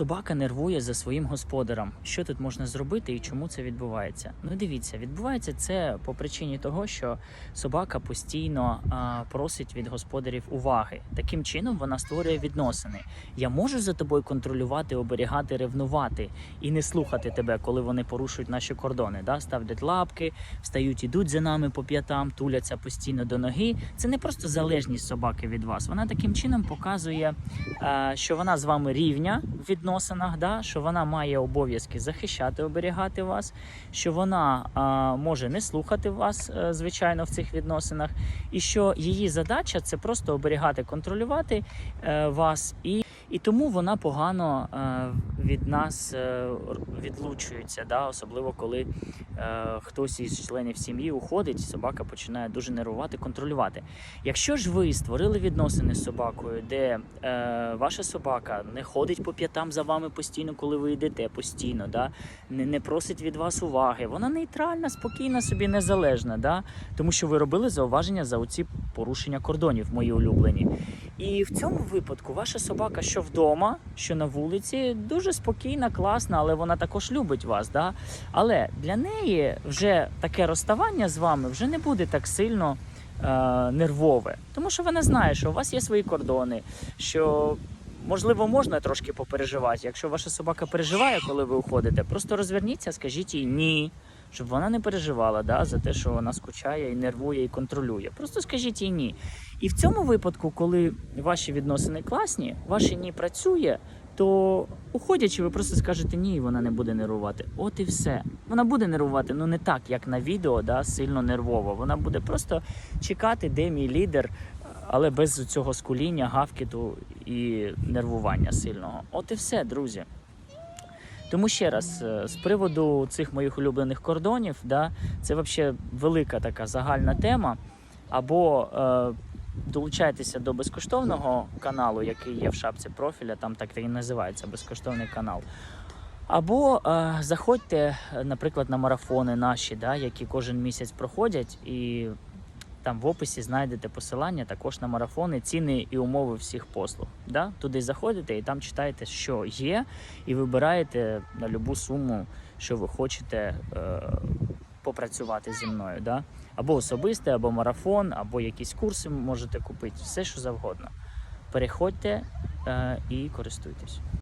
Собака нервує за своїм господарем. Що тут можна зробити і чому це відбувається? Ну дивіться, відбувається це по причині того, що собака постійно а, просить від господарів уваги. Таким чином вона створює відносини. Я можу за тобою контролювати, оберігати, ревнувати і не слухати тебе, коли вони порушують наші кордони. Да? Ставлять лапки, встають, ідуть за нами по п'ятам, туляться постійно до ноги. Це не просто залежність собаки від вас. Вона таким чином показує, а, що вона з вами рівня в відносинах, да? що вона має обов'язки захищати, оберігати вас, що вона а, може не слухати вас, е, звичайно, в цих відносинах, і що її задача це просто оберігати, контролювати а, вас, і, і тому вона погано е, від нас е, відлучується, да? особливо коли е, хтось із членів сім'ї уходить, собака починає дуже нервувати, контролювати. Якщо ж ви створили відносини з собакою, де ваша собака не ходить по п'ятам за вами постійно, коли ви йдете постійно, да? не, не просить від вас уваги, вона нейтральна, спокійна, собі незалежна, да? тому що ви робили зауваження за оці порушення кордонів, мої улюблені. І в цьому випадку ваша собака, що вдома, що на вулиці, дуже спокійна, класна, але вона також любить вас. Да? Але для неї вже таке розставання з вами вже не буде так сильно е, нервове, тому що вона знає, що у вас є свої кордони, що можливо можна трошки попереживати. Якщо ваша собака переживає, коли ви уходите, просто розверніться, скажіть їй ні. Щоб вона не переживала да, за те, що вона скучає і нервує і контролює. Просто скажіть їй ні. І в цьому випадку, коли ваші відносини класні, ваше ні працює, то уходячи, ви просто скажете ні, і вона не буде нервувати. От і все. Вона буде нервувати, ну не так, як на відео, да, сильно нервово. Вона буде просто чекати, де мій лідер, але без цього скуління, гавкіту і нервування сильного. От і все, друзі. Тому ще раз, е, з приводу цих моїх улюблених кордонів, да, це взагалі велика така загальна тема. Або е, долучайтеся до безкоштовного каналу, який є в шапці профіля, там так і називається безкоштовний канал. Або е, заходьте, наприклад, на марафони наші, да, які кожен місяць проходять, і там в описі знайдете посилання також на марафони, ціни і умови всіх послуг. Да? Туди заходите і там читаєте, що є, і вибираєте на любу суму, що ви хочете е, попрацювати зі мною. Да? Або особисте, або марафон, або якісь курси можете купити, все що завгодно. Переходьте е, і користуйтесь.